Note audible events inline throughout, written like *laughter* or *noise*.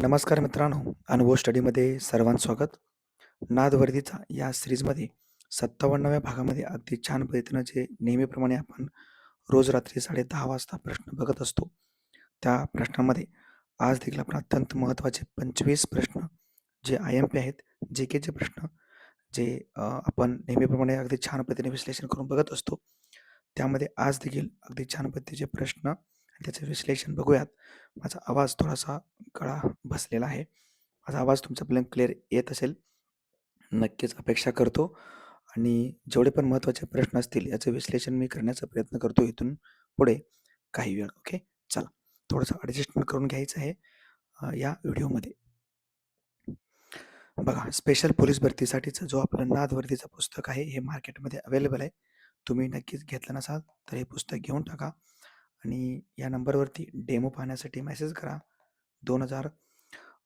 नमस्कार मित्रांनो, अनुभव स्टडीमध्ये सर्वांचं स्वागत. नादवर्दीचा या सिरीजमध्ये सत्तावन्नाव्या भागामध्ये अगदी छान पद्धतीनं जे नेहमीप्रमाणे आपण रोज रात्री साडे दहा वाजता प्रश्न बघत असतो. त्या प्रश्नांमध्ये आज देखील आपण अत्यंत महत्त्वाचे 25 प्रश्न जे आय-एम-पी आहेत, जी-केचे प्रश्न जे आपण नेहमीप्रमाणे अगदी छान पद्धतीने विश्लेषण करून बघत असतो. त्यामध्ये आज देखील अगदी छान पद्धतीचे प्रश्न त्याचं विश्लेषण बघूयात. माझा आवाज थोडासा गळा बसलेला आहे. माझा आवाज तुमच्यापर्यंत क्लिअर येत असेल, नक्कीच अपेक्षा करतो आणि जेवढे पण महत्त्वाचे प्रश्न असतील याचं विश्लेषण मी करण्याचा प्रयत्न करतो इथून पुढे काही वेळ. ओके. चला थोडंसं ॲडजस्टमेंट करून घ्यायचं आहे या व्हिडिओमध्ये. बघा स्पेशल पोलीस भरतीसाठीचं जो आपला नादवर्दीचं पुस्तक आहे हे मार्केटमध्ये अवेलेबल आहे. तुम्ही नक्कीच घेतलं नसाल तर हे पुस्तक घेऊन टाका आणि या नंबरवरती डेमो पाहण्यासाठी मेसेज करा. दोन हजार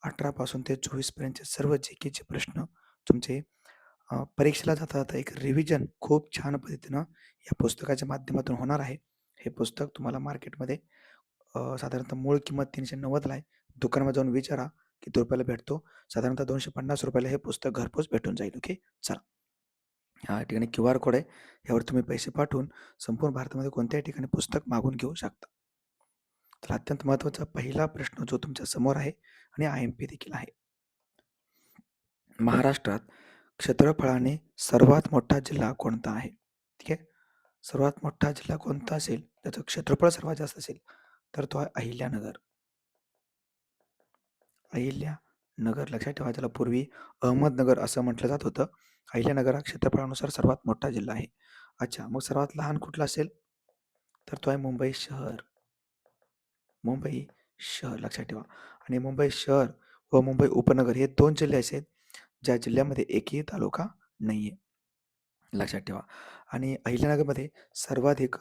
अठरापासून ते चोवीसपर्यंतचे सर्व जे केचे प्रश्न तुमचे परीक्षेला जाता-जाता एक रिव्हिजन खूप छान पद्धतीनं या पुस्तकाच्या माध्यमातून होणार आहे. हे पुस्तक तुम्हाला मार्केटमध्ये साधारणतः मूळ किंमत तीनशे नव्वदला आहे. दुकानामध्ये जाऊन विचारा किती रुपयाला भेटतो. साधारणतः दोनशे पन्नास रुपयाला हे पुस्तक घरपोच भेटून जाईल. ओके. चला. या ठिकाणी क्यू आर कोड आहे. यावर तुम्ही पैसे पाठवून संपूर्ण भारतामध्ये कोणत्याही ठिकाणी पुस्तक मागून घेऊ शकता. तर अत्यंत महत्त्वाचा पहिला प्रश्न जो तुमच्यासमोर आहे आणि आय-एम-पी देखील आहे. महाराष्ट्रात क्षेत्रफळाने सर्वात मोठा जिल्हा कोणता आहे? ठीक आहे. सर्वात मोठा जिल्हा कोणता असेल, त्याचं क्षेत्रफळ सर्वात जास्त असेल, तर तो आहे अहिल्यानगर. अहिल्यानगर लक्षात ठेवा. ज्याला पूर्वी अहमदनगर असं म्हटलं जात होतं. अहिल्यानगर हा क्षेत्रफळानुसार सर्वात मोठा जिल्हा आहे. अच्छा, मग सर्वात लहान कुठला असेल? तर तो आहे मुंबई शहर. मुंबई शहर लक्षात ठेवा आणि मुंबई शहर व मुंबई उपनगर हे दोन जिल्हे असे आहेत, ज्या जिल्ह्यामध्ये एकही तालुका नाही आहे लक्षात ठेवा आणि अहिल्यानगरमध्ये सर्वाधिक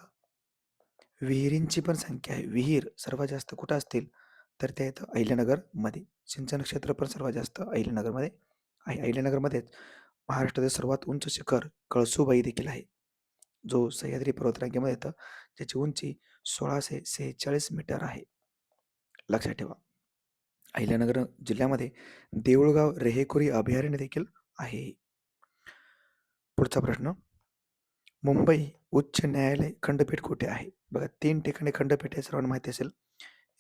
विहिरींची पण संख्या आहे. विहीर सर्वात जास्त कुठं असतील, तर ते येतं अहिल्यानगरमध्ये. सिंचन क्षेत्र पण सर्वात जास्त अहिल्यानगरमध्ये आहे. अहिल्यानगरमध्येच महाराष्ट्रातील सर्वात उंच शिखर कळसूबाई देखील आहे. जो सह्याद्री पर्वतरांगेमध्ये येतं, ज्याची उंची 1646 मीटर आहे. लक्षात ठेवा. अहिल्यानगर जिल्ह्यामध्ये देऊळगाव रेहेकुरी अभयारण्य देखील आहे. पुढचा प्रश्न. मुंबई उच्च न्यायालय खंडपीठ कुठे आहे? बघा तीन ठिकाणी खंडपीठ आहे सर्वांना माहिती असेल.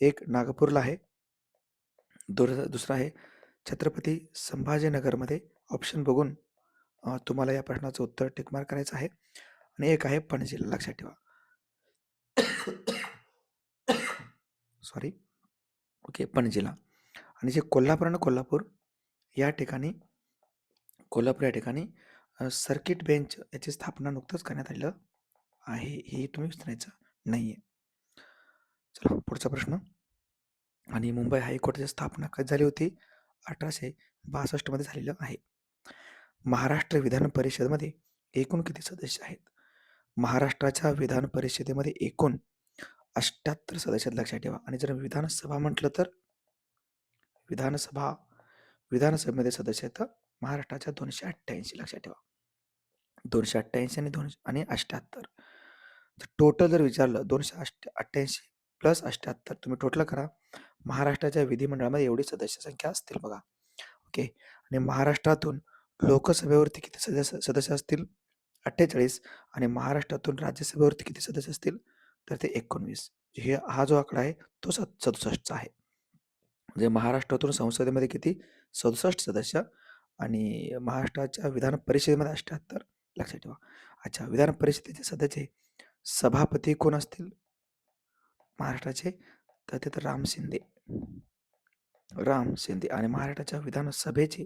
एक नागपूरला आहे. दुर दुसरा आहे छत्रपती संभाजीनगरमध्ये. ऑप्शन बघून अ, तुम्हाला या प्रश्नाचं उत्तर टिकमार्क करायचं आहे आणि एक आहे पणजीला लक्षात ठेवा. सॉरी. ओके. पणजीला आणि जे कोल्हापूर आणि कोल्हापूर, या ठिकाणी कोल्हापूर या ठिकाणी अ, सर्किट बेंच याची स्थापना नुकतंच करण्यात आलेलं आहे. हे तुम्ही विसरायचं नाहीये. चला पुढचा प्रश्न. आणि मुंबई हायकोर्टाची स्थापना कधी झाली होती? 1862 मध्ये झालेलं आहे. महाराष्ट्र विधान परिषदेमध्ये एकूण किती सदस्य आहेत? महाराष्ट्राच्या विधान परिषदेमध्ये एकूण 78 सदस्य लक्षात ठेवा आणि जर विधानसभा म्हटलं तर विधानसभा विधानसभेमध्ये सदस्य आहेत महाराष्ट्राच्या 288 लक्षात ठेवा. 288 आणि दोनशे आणि 78. तर टोटल जर विचारलं 288 प्लस 78 तुम्ही टोटल करा. महाराष्ट्राच्या विधिमंडळामध्ये एवढी सदस्य संख्या असतील बघा. ओके. आणि महाराष्ट्रातून लोकसभेवरती किती सदस्य सदस्य असतील? 48 आणि महाराष्ट्रातून राज्यसभेवरती किती सदस्य असतील? तर ते 19. म्हणजे हे हा जो आकडा आहे तो स 67चा आहे. म्हणजे महाराष्ट्रातून संसदेमध्ये किती? 67 सदस्य आणि महाराष्ट्राच्या विधान परिषदेमध्ये 78 लक्षात ठेवा. अच्छा विधान परिषदेचे सदस्य सभापती कोण असतील? महाराष्ट्राचे तर ते तर राम शिंदे. राम शिंदे आणि महाराष्ट्राच्या विधानसभेचे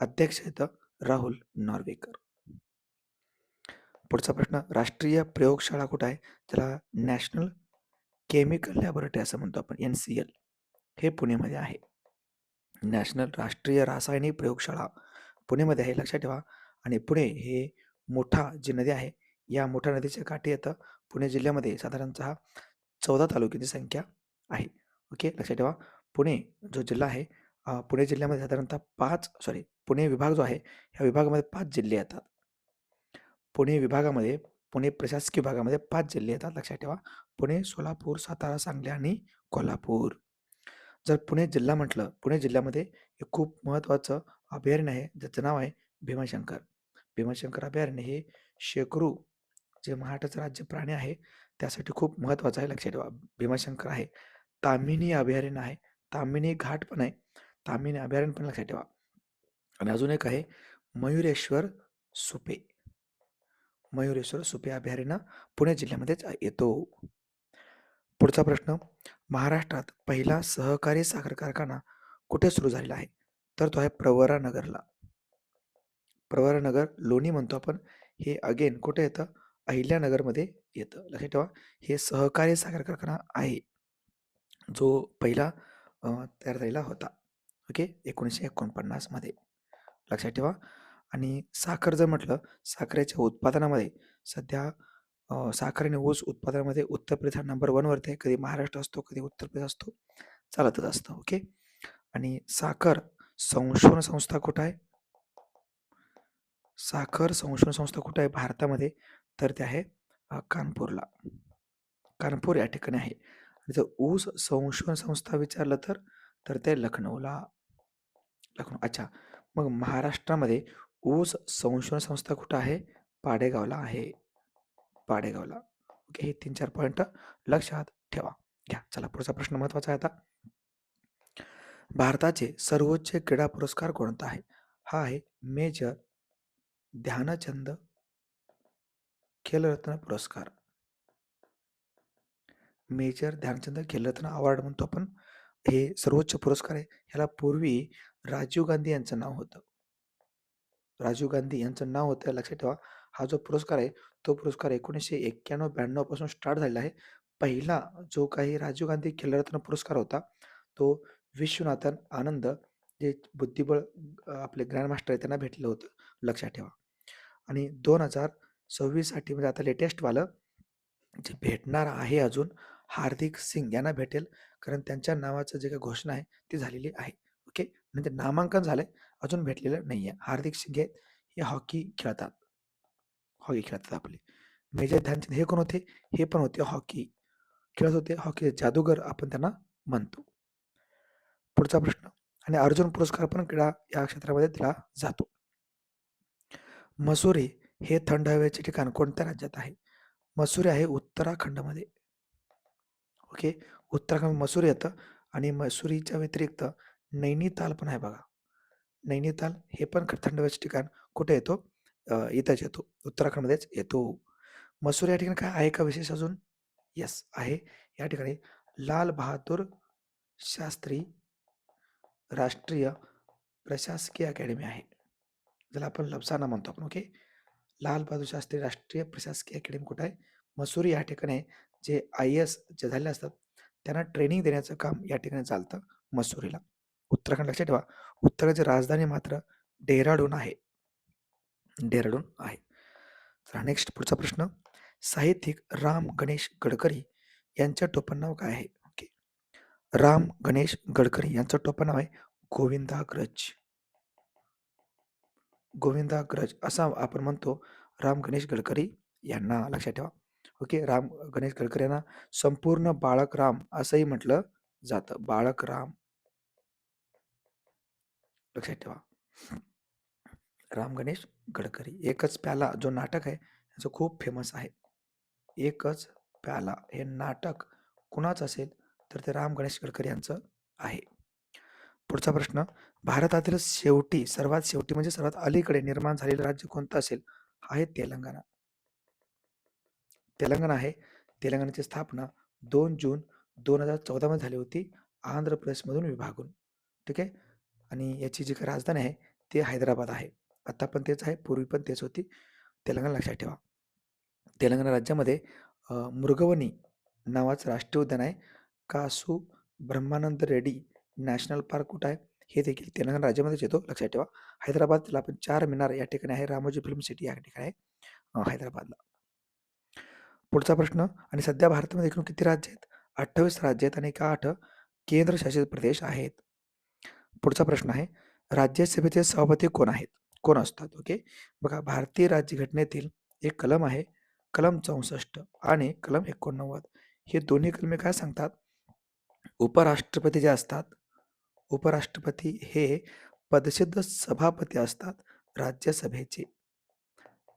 अध्यक्ष येतं राहुल नॉर्वेकर. पुढचा प्रश्न. राष्ट्रीय प्रयोगशाळा कुठं आहे? त्याला नॅशनल केमिकल लॅबोरेटरी असं म्हणतो आपण एन-सी-एल. हे पुण्यामध्ये आहे. नॅशनल राष्ट्रीय रासायनिक प्रयोगशाळा पुणेमध्ये आहे लक्षात ठेवा आणि पुणे हे मोठा जी नदी आहे, या मोठ्या नदीच्या काठी येतं पुणे जिल्ह्यामध्ये साधारणतः 14 तालुक्यांची संख्या आहे. ओके. लक्षात ठेवा. पुणे जो जिल्हा आहे अ, पुणे जिल्ह्यामध्ये साधारणतः 5 सॉरी पुणे विभाग जो आहे, ह्या विभागामध्ये 5 जिल्हे येतात. पुणे विभागामध्ये पुणे प्रशासकीय विभागामध्ये 5 जिल्हे येतात लक्षात ठेवा. पुणे, सोलापूर, सातारा, सांगली आणि कोल्हापूर. जर पुणे जिल्हा म्हटलं पुणे जिल्ह्यामध्ये एक खूप महत्त्वाचं अभयारण्य आहे ज्याचं नाव आहे भीमाशंकर भीमाशंकर अभयारण्य हे शेकरू जे महाराष्ट्राचं राज्य प्राणी आहे त्यासाठी खूप महत्त्वाचं आहे लक्षात ठेवा भीमाशंकर आहे तामिनी अभयारण्य आहे तामिनी घाट पण आहे तामिनी अभयारण्य पण लक्षात ठेवा. आणि अजून एक आहे मयुरेश्वर सुपे. मयुरेश्वर सुपे अभयारण्य पुणे जिल्ह्यामध्येच येतो. पुढचा प्रश्न महाराष्ट्रात पहिला सहकारी साखर कारखाना कुठे सुरू झालेला आहे? तर तो आहे प्रवरानगरला प्रवरानगर लोणी म्हणतो आपण हे अगेन कुठे येतं? अहिल्यानगरमध्ये येतं. लक्षात ठेवा हे सहकारी साखर कारखाना आहे जो पहिला तयार झालेला होता. ओके? एकोणीसशे एकोणपन्नासमध्ये लक्षात ठेवा. आणि साखर जर म्हटलं साखरेच्या उत्पादनामध्ये सध्या साखर आणि ऊस उत्पादनामध्ये उत्तर प्रदेश हा नंबर वनवरती आहे. कधी महाराष्ट्र असतो कधी उत्तर प्रदेश असतो. चालतच असतं ओके? आणि साखर संशोधन संस्था कुठं आहे? साखर संशोधन संस्था कुठं आहे? भारतामध्ये. तर ते आहे कानपूरला. कानपूर या ठिकाणी आहे. आणि जर ऊस संशोधन संस्था विचारलं तर तर ते लखनौला. लखनौ अच्छा. मग महाराष्ट्रामध्ये ऊस संशोधन संस्था कुठं आहे? पाडेगावला आहे. पाडेगावला. ओके हे तीन चार पॉईंट लक्षात ठेवा. घ्या. चला पुढचा प्रश्न महत्त्वाचा आहे आता. भारताचे सर्वोच्च क्रीडा पुरस्कार कोणता आहे? हा आहे मेजर ध्यानचंद खेलरत्न पुरस्कार. मेजर ध्यानचंद खेलरत्न अवॉर्ड म्हणतो आपण. हे सर्वोच्च पुरस्कार आहे. ह्याला पूर्वी राजीव गांधी यांचं नाव होतं. राजीव गांधी यांचं नाव होतं लक्षात ठेवा. हा जो पुरस्कार आहे तो पुरस्कार एकोणीसशे एक्क्याण्णव ब्याण्णवपासून स्टार्ट झालेला आहे. पहिला जो काही राजीव गांधी खेलरत्न पुरस्कार होता तो विश्वनाथन आनंद जे बुद्धिबळ आपले ग्रँडमास्टर आहे त्यांना भेटलं होतं लक्षात ठेवा. आणि दोन हजार सव्वीससाठी म्हणजे आता लेटेस्टवालं जे भेटणार आहे अजून हार्दिक सिंग यांना भेटेल. कारण त्यांच्या नावाचं जे काही घोषणा आहे ती झालेली आहे. ओके? म्हणजे नामांकन झालंय अजून भेटलेलं नाही आहे हार्दिक सिंग आहेत हे हॉकी खेळतात. हॉकी खेळतात आपले. मेजर ध्यानचंद हे कोण होते? हे पण होते हॉकी. खेळत होते हॉकी जादूगर आपण त्यांना म्हणतो. पुढचा प्रश्न. आणि अर्जुन पुरस्कार पण क्रीडा या क्षेत्रामध्ये दिला जातो. मसुरी हे थंड हवेचे ठिकाण कोणत्या राज्यात आहे? मसुरी आहे उत्तराखंडमध्ये. ओके? उत्तराखंड मसूर येतं आणि मसुरीच्या व्यतिरिक्त नैनिताल पण आहे बघा. नैनिताल हे पण थंड हवेचे ठिकाण. कुठे येतो? इथंच येतो. उत्तराखंडमध्येच येतो. मसूर या ठिकाणी काय आहे का विशेष अजून? यस आहे. या ठिकाणी लाल बहादूर शास्त्री राष्ट्रीय प्रशासकीय अकॅडमी आहे. ज्याला आपण लपसाना म्हणतो आपण ओके लाल बहादूर शास्त्री राष्ट्रीय प्रशासकीय अकॅडमी कुठं आहे? मसुरी या ठिकाणी जे आय एस जे झाले असतात त्यांना ट्रेनिंग देण्याचं काम या ठिकाणी चालतं मसुरीला. उत्तराखंड लक्षात ठेवा. उत्तराखंडची राजधानी मात्र डेहराडून आहे. डेहराडून आहे. तर नेक्स्ट पुढचा प्रश्न. साहित्यिक राम गणेश गडकरी यांचं टोपण नाव काय आहे? ओके राम गणेश गडकरी यांचं टोपण नाव आहे गोविंदाग्रज. गोविंदाग्रज असा आपण म्हणतो राम गणेश गडकरी यांना लक्षात ठेवा. ओके राम गणेश गडकरी यांना संपूर्ण बाळक राम असंही म्हटलं जातं. बाळक राम. लक्षात ठेवा. राम गणेश गडकरी. एकच प्याला जो नाटक आहे याचं खूप फेमस आहे. एकच प्याला. हे नाटक कुणाच असेल तर ते राम गणेश गडकरी यांचं आहे. पुढचा प्रश्न. भारतातील शेवटी सर्वात शेवटी म्हणजे सर्वात अलीकडे निर्माण झालेलं राज्य कोणतं असेल? आहे तेलंगणा. तेलंगणा आहे. तेलंगणाची स्थापना दोन जून दोन हजार चौदामध्ये झाली होती आंध्र प्रदेशमधून विभागून. ठीक आहे? आणि याची जी काही राजधानी आहे ती हैदराबाद आहे. आत्ता पण तेच आहे पूर्वी पण तेच होती. तेलंगणा लक्षात ठेवा. तेलंगणा राज्यामध्ये मृगवणी नावाचं राष्ट्रीय उद्यान आहे. कासू ब्रह्मानंद रेड्डी नॅशनल पार्क कुठं आहे? हे देखील तेलंगणा राज्यामध्येच येतो लक्षात ठेवा. हैदराबादला आपण चार मिनार या ठिकाणी आहे. रामोजी फिल्म सिटी या ठिकाणी आहे. हैदराबादला. पुढचा प्रश्न आणि सध्या भारतामध्ये एकूण किती राज्य आहेत? अठ्ठावीस राज्य आहेत आणि एका आठ केंद्रशासित प्रदेश आहेत. पुढचा प्रश्न आहे राज्यसभेचे सभापती कोण आहेत? कोण असतात? ओके? बघा भारतीय राज्यघटनेतील एक कलम आहे कलम चौसष्ट आणि कलम एकोणनव्वद. हे दोन्ही कलमे काय सांगतात? उपराष्ट्रपती जे असतात उपराष्ट्रपती हे पदसिद्ध सभापती असतात राज्यसभेचे.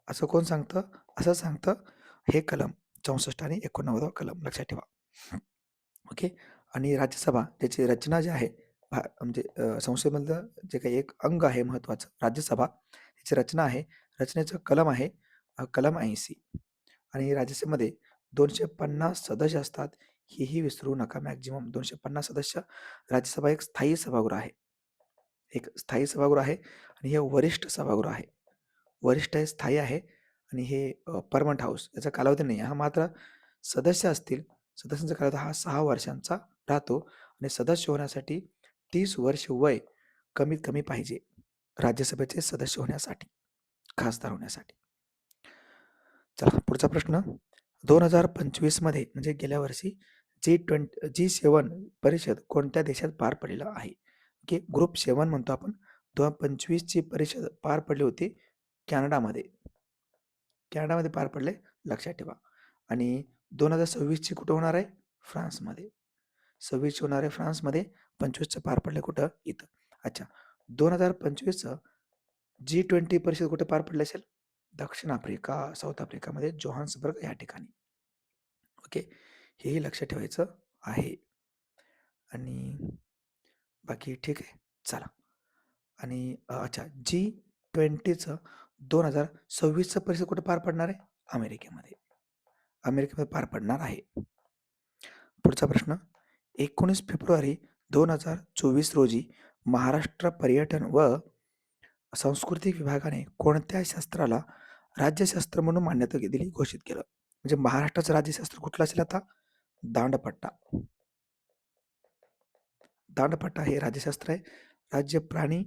असं कोण सांगतं? असं सांगतं हे कलम. चौसष्ट आणि एकोणनव्वद कलम लक्षात ठेवा. ओके? आणि राज्यसभा त्याची रचना जी आहे म्हणजे संसदेमधलं जे काही एक अंग आहे महत्त्वाचं राज्यसभा याची रचना आहे. रचनेचं कलम आहे कलम ऐंशी. आणि राज्यसभेमध्ये दोनशे पन्नास सदस्य असतात हेही विसरू नका मॅक्झिमम. दोनशे पन्नास सदस्य राज्यसभा एक स्थायी सभागृह आहे. एक स्थायी सभागृह आहे आणि हे वरिष्ठ सभागृह आहे. वरिष्ठ आहे स्थायी आहे आणि हे परमनंट हाऊस याचा कालावधी नाही हा मात्र सदस्य असतील. सदस्यांचा कालावधी हा सहा वर्षांचा राहतो आणि सदस्य होण्यासाठी तीस वर्ष वय कमीत कमी पाहिजे राज्यसभेचे सदस्य होण्यासाठी खासदार होण्यासाठी. चला पुढचा प्रश्न. दोन हजार पंचवीसमध्ये म्हणजे गेल्या वर्षी जी ट्वेंटी जी सेवन परिषद कोणत्या देशात पार पडलेला आहे? की ग्रुप सेवन म्हणतो आपण. दोन हजार पंचवीसची परिषद पार पडली होती कॅनडामध्ये. कॅनडामध्ये पार पडले लक्षात ठेवा. आणि दोन हजार सव्वीसची कुठं होणार आहे? फ्रान्समध्ये. सव्वीसची होणार आहे फ्रान्समध्ये पंचवीसचं पार पडलं कुठं? इथं. अच्छा दोन हजार पंचवीसचं जी ट्वेंटी परिषद कुठे पार पडली असेल? दक्षिण आफ्रिका साऊथ आफ्रिकामध्ये जोहान्सबर्ग या ठिकाणी. ओके हेही लक्षात ठेवायचं आहे. आणि बाकी ठीक आहे चला. आणि अच्छा जी ट्वेंटीचं दोन हजार सव्वीसचं परिषद कुठे पार पडणार आहे? अमेरिकेमध्ये. अमेरिकेमध्ये पार पडणार आहे. पुढचा प्रश्न. एकोणीस फेब्रुवारी दोन हजार चोवीस रोजी महाराष्ट्र पर्यटन व सांस्कृतिक विभागाने कोणत्या शास्त्राला राज्यशास्त्र म्हणून मान्यता दिली घोषित केलं? म्हणजे महाराष्ट्राचं राज्यशास्त्र कुठलं असेल आता? दांडपट्टा. दांडपट्टा हे राज्यशास्त्र आहे. राज्य प्राणी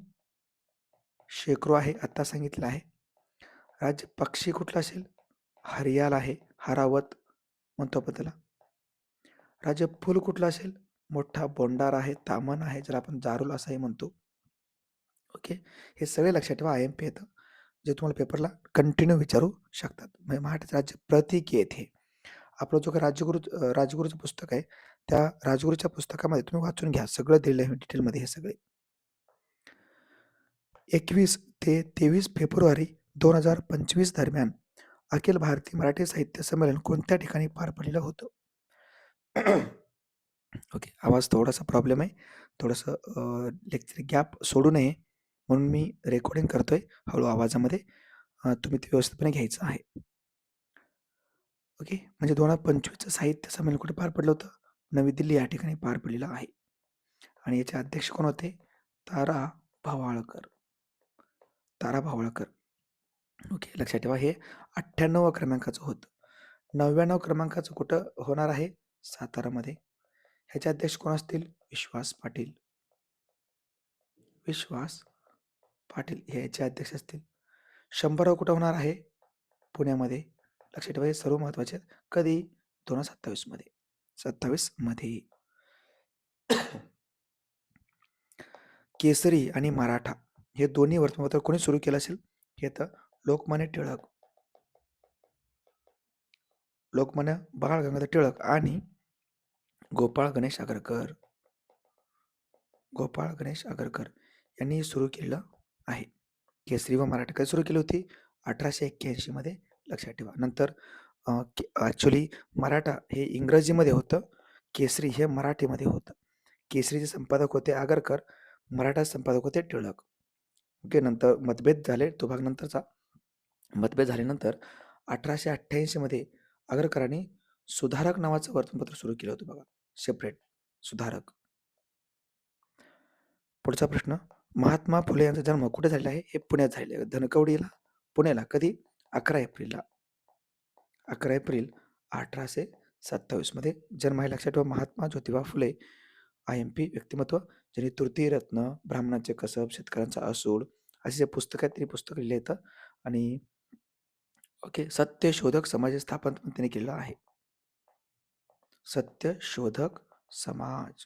शेकरू आहे आता सांगितलं आहे. राज्य पक्षी कुठला असेल? हरियाल आहे हरावत म्हणतो आपण त्याला. राज्य फुल कुठला असेल? मोठा बोंडार आहे तामन आहे ज्याला आपण जारुल असंही म्हणतो. ओके? हे सगळे लक्षात ठेवा आय एम पी येतं जे तुम्हाला पेपरला कंटिन्यू विचारू शकतात. म्हणजे मराठीचं राज्य प्रतीक येथे आपलं जो काही राजगुरू राजगुरूचं पुस्तक आहे त्या राजगुरूच्या पुस्तकामध्ये तुम्ही वाचून घ्या. सगळं दिलेलं आहे डिटेलमध्ये हे सगळे. एकवीस ते तेवीस फेब्रुवारी दोन हजार पंचवीस दरम्यान अखिल भारतीय मराठी साहित्य संमेलन कोणत्या ठिकाणी पार पडलेलं होतं? *clears throat* ओके आवाज थोडासा प्रॉब्लेम आहे. थोडंसं लेक्चर गॅप सोडू नये म्हणून मी रेकॉर्डिंग करतोय हळू आवाजामध्ये. तुम्ही ते व्यवस्थितपणे घ्यायचं आहे. ओके म्हणजे दोन हजार पंचवीसचं साहित्य संमेलन कुठे पार पडलं होतं? नवी दिल्ली या ठिकाणी पार पडलेलं आहे. आणि याचे अध्यक्ष कोण होते? तारा भावाळकर. तारा भावाळकर. ओके लक्षात ठेवा. हे अठ्ठ्याण्णव क्रमांकाचं होतं. नव्याण्णव क्रमांकाचं कुठं होणार आहे? सातारामध्ये. ह्याचे अध्यक्ष कोण असतील? विश्वास पाटील. विश्वास पाटील हे याचे अध्यक्ष असतील. शंभराव कुठं होणार आहे? पुण्यामध्ये. लक्षात ठेवा हे सर्व महत्त्वाचे आहेत. कधी? दोन हजार सत्तावीसमध्ये सत्तावीसमध्ये केसरी आणि मराठा. हे दोन्ही वर्तमानपत्र कोणी सुरू केलं असेल? हे तर लोकमान्य टिळक. लोकमान्य बाळ गंगाधर टिळक आणि गोपाळ गणेश आगरकर. गोपाळ गणेश आगरकर यांनी सुरू केलेलं आहे. केसरी व मराठी कधी सुरू केली होती. अठराशे एक्क्याऐंशीमध्ये लक्षात ठेवा. नंतर ॲक्च्युली मराठा हे इंग्रजीमध्ये होतं. केसरी हे मराठीमध्ये होतं. केसरीचे संपादक होते आगरकर मराठा संपादक होते टिळक. ओके नंतर मतभेद झाले. तो भाग नंतरचा मतभेद झाल्यानंतर अठराशे अठ्ठ्याऐंशीमध्ये आगरकरांनी सुधारक नावाचं वर्तमानपत्र सुरू केलं होतं बघा. सेपरेट सुधारक. पुढचा प्रश्न. महात्मा फुले यांचा जन्म कुठे झालेला आहे? हे पुण्यात झालेला आहे. धनकवडीला पुण्याला. कधी? अकरा एप्रिलला. अकरा एप्रिल अठराशे सत्तावीसमध्ये जन्म आहे. लक्षात ठेवा Mahatma Jyotiba Phule I M P व्यक्तिमत्व ज्यांनी तृतीयरत्न ब्राह्मणांचे कसब शेतकऱ्यांचा असूड असे जे पुस्तक आहेत ते पुस्तक लिहिले येतं आणि ओके. सत्यशोधक समाज स्थापन पण त्यांनी केलेलं आहे. सत्यशोधक समाज.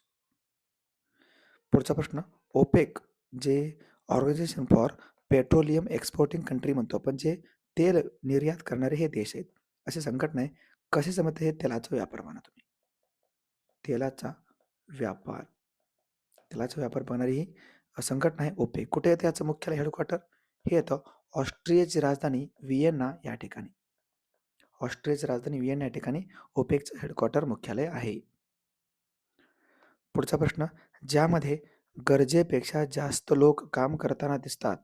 पुढचा प्रश्न ओपेक जे organization for petroleum exporting country म्हणतो आपण जे तेल निर्यात करणारे हे देश आहेत. असे संघटना आहे कसे समजते हे तेलाचा व्यापार म्हणा तुम्ही. तेलाचा व्यापार. तेलाचा व्यापार बघणारी ही संघटना आहे ओपेक. कुठे येते याचं मुख्यालय हेडक्वार्टर हे येतं ऑस्ट्रियाची राजधानी व्हिएन्ना या ठिकाणी. ऑस्ट्रियाची राजधानी व्हिएन्ना या ठिकाणी ओपेकचं हेडक्वार्टर मुख्यालय आहे. पुढचा प्रश्न ज्यामध्ये गरजेपेक्षा जास्त लोक काम करताना दिसतात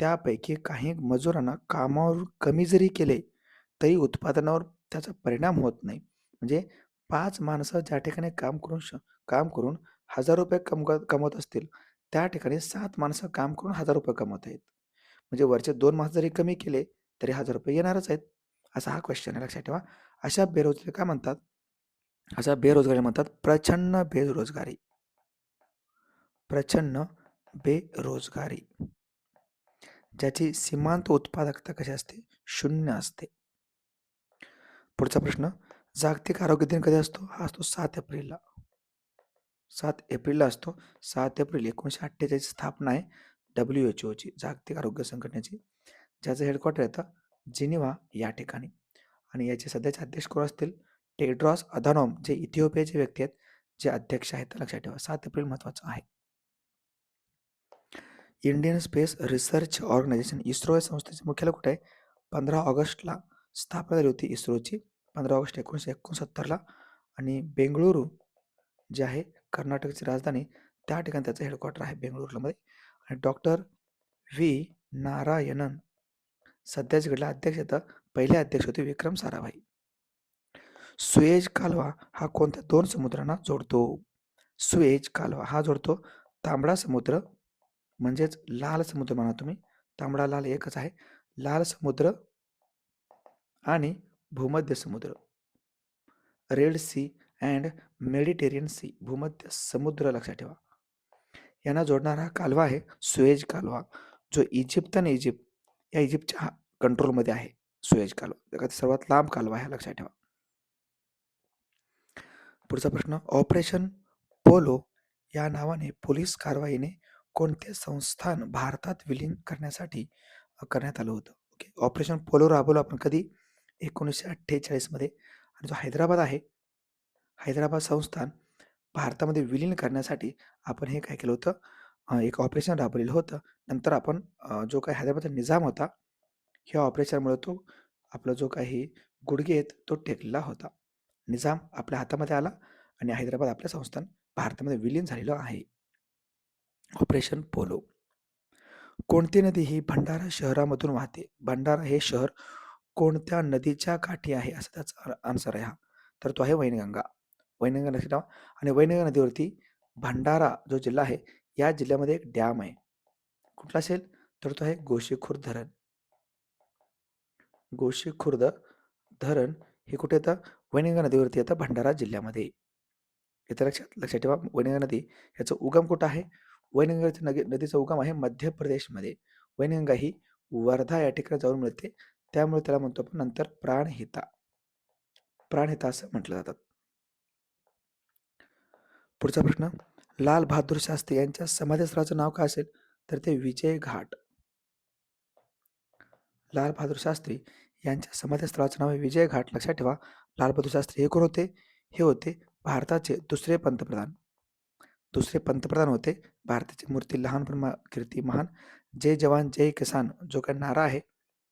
त्यापैकी काही मजुरांना कामावर कमी जरी केले तरी उत्पादनावर त्याचा परिणाम होत नाही. म्हणजे पाच माणसं ज्या ठिकाणी काम करून श काम करून हजार रुपये कमवत कमवत असतील त्या ठिकाणी सात माणसं काम करून हजार रुपये कमवत आहेत. म्हणजे वरचे दोन मास जरी कमी केले तरी हजार रुपये येणारच आहेत. असा हा क्वेश्चन आहे. लक्षात ठेवा. अशा बेरोजगारी काय म्हणतात? अशा बेरोजगारी म्हणतात प्रचंड बेरोजगारी. प्रचंड बेरोजगारी. ज्याची सीमांत उत्पादकता कशी असते? शून्य असते. पुढचा प्रश्न जागतिक आरोग्य दिन कधी असतो? हा असतो सात एप्रिलला. सात एप्रिलला असतो. सात एप्रिल एकोणीसशे अठ्ठेचाळीस स्थापना आहे. डब्ल्यू एच ओची जागतिक आरोग्य संघटनेची ज्याचं हेडक्वार्टर येतं जिनिवा या ठिकाणी. आणि याचे सध्याचे अध्यक्ष कोण असतील? टेड्रॉस अधानॉम जे इथिओपियाचे व्यक्ती आहेत जे अध्यक्ष आहेत लक्षात ठेवा सात एप्रिल महत्वाचं आहे. Indian space research organization ISRO या संस्थेचे मुख्यालय कुठे आहे? पंधरा ऑगस्टला स्थापना झाली होती इस्रोची पंधरा ऑगस्ट एकोणीसशे एकोणसत्तरला. आणि बेंगळुरू जे आहे कर्नाटकची राजधानी त्या ठिकाणी त्याचं हेडक्वार्टर आहे बेंगळुरूमध्ये. आणि डॉक्टर व्ही. नारायणन सध्याचे घडला अध्यक्ष येतं पहिले अध्यक्ष होते विक्रम साराभाई. सुएज कालवा हा कोणत्या दोन समुद्रांना जोडतो? सुएज कालवा हा जोडतो तांबडा समुद्र म्हणजेच लाल समुद्र म्हणा तुम्ही. तांबडा लाल एकच आहे. लाल समुद्र आणि भूमध्य समुद्र. Red sea and Mediterranean sea भूमध्य समुद्र लक्षात ठेवा. यांना जोडणारा हा कालवा आहे सुएज कालवा जो इजिप्त आणि इजिप्त या इजिप्तच्या कंट्रोलमध्ये आहे सुएज कालवा. जगात सर्वात लांब कालवा आहे लक्षात ठेवा. पुढचा प्रश्न ऑपरेशन पोलो या नावाने पोलीस कारवाईने कोणते संस्थान भारतात विलीन करण्यासाठी करण्यात आलं होतं? ओके ऑपरेशन पोलो राबवलं आपण कधी? एकोणीसशे अठ्ठेचाळीसमध्ये. आणि जो हैदराबाद आहे हैदराबाद संस्थान भारतामध्ये विलीन करण्यासाठी आपण हे काय केलं होतं? एक ऑपरेशन राबवलेलं होतं. नंतर आपण जो काही हैदराबादचा निजाम होता ह्या ऑपरेशनमुळे तो आपला जो काही गुडघे आहेत तो टेकलेला होता. निजाम आपल्या हातामध्ये आला आणि हैदराबाद आपल्या संस्थान भारतामध्ये विलीन झालेलं आहे. Operation polo. कोणती नदी ही भंडारा शहरामधून वाहते? भंडारा हे शहर कोणत्या नदीच्या काठी आहे? असं त्याचा आन्सर आहे हा. तर तो आहे वैनगंगा. वैनगंगा लक्षात ठेवा आणि वैनगंगा नदीवरती भंडारा जो जिल्हा आहे या जिल्ह्यामध्ये एक डॅम आहे. कुठला असेल? तर तो आहे गोशीखुर्द धरण. गोशीखुर्द धरण हे कुठे येतं? वैनगंगा नदीवरती येतं भंडारा जिल्ह्यामध्ये. येतं लक्षात लक्षात ठेवा वैनगंगा नदी याचं उगम कुठं आहे? वैनगंगा नदी नदीचा उगम आहे मध्य प्रदेशमध्ये. वैनगंगा ही वर्धा या ठिकाणी जाऊन मिळते. त्यामुळे त्याला म्हणतो आपण नंतर प्राणहिता. प्राणहिता असं म्हटलं जातात पुढचा प्रश्न लाल बहादूर शास्त्री यांच्या समाधीस्थळाचं नाव काय असेल? तर ते विजय घाट. लाल बहादूर शास्त्री यांच्या समाधीस्थळाचं नाव आहे विजय घाट. लक्षात ठेवा लाल बहादूर शास्त्री हे कोण होते? हे होते भारताचे दुसरे पंतप्रधान. दुसरे पंतप्रधान होते भारताची मूर्ती लहान पण कीर्ती महान. जय जवान जय किसान जो काही नारा आहे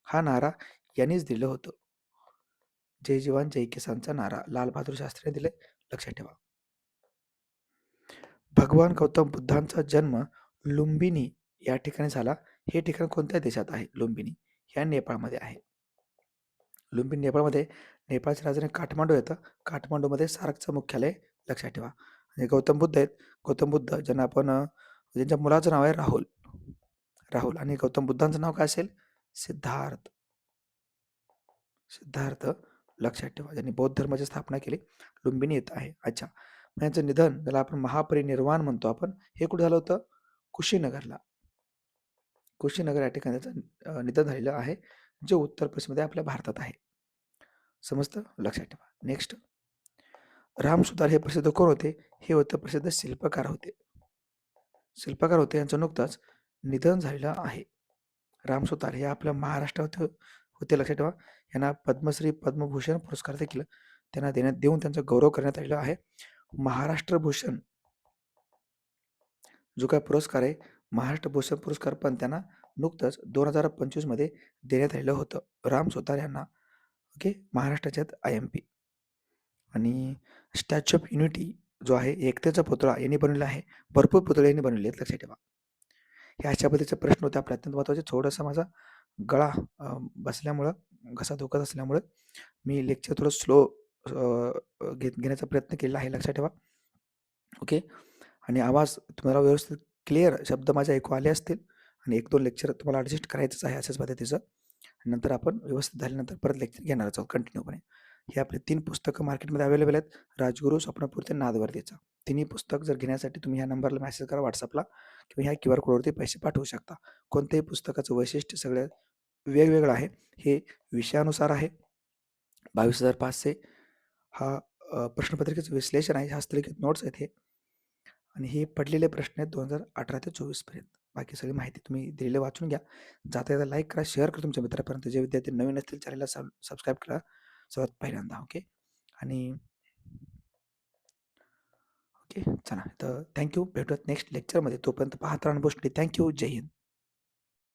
हा नारा यांनीच दिलं होतं. जय जवान जय किसानचा नारा लाल बहादूर शास्त्रीने दिले लक्षात ठेवा. भगवान गौतम बुद्धांचा जन्म लुंबिनी या ठिकाणी झाला. हे ठिकाण कोणत्या देशात आहे? लुंबिनी ह्या नेपाळमध्ये आहे. लुंबिनी नेपाळमध्ये नेपाळची राजधानी काठमांडू येतं. काठमांडूमध्ये सार्कचं मुख्यालय लक्षात ठेवा. आणि गौतम बुद्ध आहेत. गौतम बुद्ध ज्यांना आपण ज्यांच्या मुलाचं नाव आहे राहुल. राहुल. आणि गौतम बुद्धांचं नाव काय असेल? सिद्धार्थ. सिद्धार्थ लक्षात ठेवा. ज्यांनी बौद्ध धर्माची स्थापना केली लुंबिनी येत आहे. अच्छा. यांचं निधन ज्याला आपण महापरिनिर्वाण म्हणतो आपण हे कुठे झालं होतं? कुशीनगरला. कुशीनगर या ठिकाणी त्याचं निधन झालेलं आहे जे उत्तर प्रदेशमध्ये आपल्या भारतात आहे. समजतं? लक्षात ठेवा. नेक्स्ट रामसुतार हे प्रसिद्ध कोण होते? हे होते प्रसिद्ध शिल्पकार होते. शिल्पकार होते यांचं नुकतंच निधन झालेलं आहे. रामसुतार हे आपल्या महाराष्ट्रात होते लक्षात ठेवा. यांना पद्मश्री पद्मभूषण पुरस्कार देखील त्यांना देण्यात देऊन त्यांचा गौरव करण्यात आलेला आहे. महाराष्ट्र भूषण. जो काय पुरस्कार आहे महाराष्ट्र भूषण पुरस्कार पण त्यांना नुकतंच दोन हजार पंचवीसमध्ये देण्यात आलेलं होतं. राम सोतार यांना ओके महाराष्ट्राच्यात आय एम पी. आणि स्टॅच्यू ऑफ युनिटी जो आहे एकतेचा पुतळा यांनी बनवलेला आहे. भरपूर पुतळे यांनी बनवले आहेत लक्षात ठेवा. हे अशा पद्धतीचे प्रश्न होते. आपल्या अत्यंत महत्त्वाचे थोडासा माझा गळा बसल्यामुळं घसा दुखत असल्यामुळं मी लेक्चर थोडं स्लो घेत घेण्याचा प्रयत्न केलेला आहे. लक्षात ठेवा. ओके? आणि आवाज तुम्हाला व्यवस्थित क्लिअर शब्द माझे ऐकू आले असतील आणि एक दोन लेक्चर तुम्हाला ॲडजस्ट करायचंच आहे अशाच पद्धतीचं. नंतर आपण व्यवस्थित झाल्यानंतर परत लेक्चर घेणारच आहोत कंटिन्यूपणे. हे आपले तीन पुस्तकं मार्केटमध्ये अवेलेबल आहेत. राजगुरू स्वप्नपूर्ती नादवर्तीचा तिन्ही पुस्तक जर घेण्यासाठी तुम्ही ह्या नंबरला मेसेज करा व्हॉट्सअपला किंवा ह्या क्यू आर कोडवरती पैसे पाठवू शकता. कोणत्याही पुस्तकाचं वैशिष्ट्य सगळं वेगवेगळं आहे. हे विषयानुसार आहे. बावीस हजार पाचशे हा अ, प्रश्नपत्रिकेचं विश्लेषण आहे हस्तलिखित नोट्स आहेत हे. आणि हे पडलेले प्रश्न आहेत दोन हजार अठरा ते चोवीसपर्यंत बाकी सगळी माहिती तुम्ही दिलेली वाचून घ्या. जाता येता लाईक करा शेअर करा तुमच्या मित्रापर्यंत. जे विद्यार्थी नवीन असतील चॅनलला सब सबस्क्राईब करा. सर्वात पहिल्यांदा ओके आणि ओके चला. तर थँक्यू भेटूयात नेक्स्ट लेक्चरमध्ये तोपर्यंत पाहत राहा गोष्टी थँक्यू जय हिंद.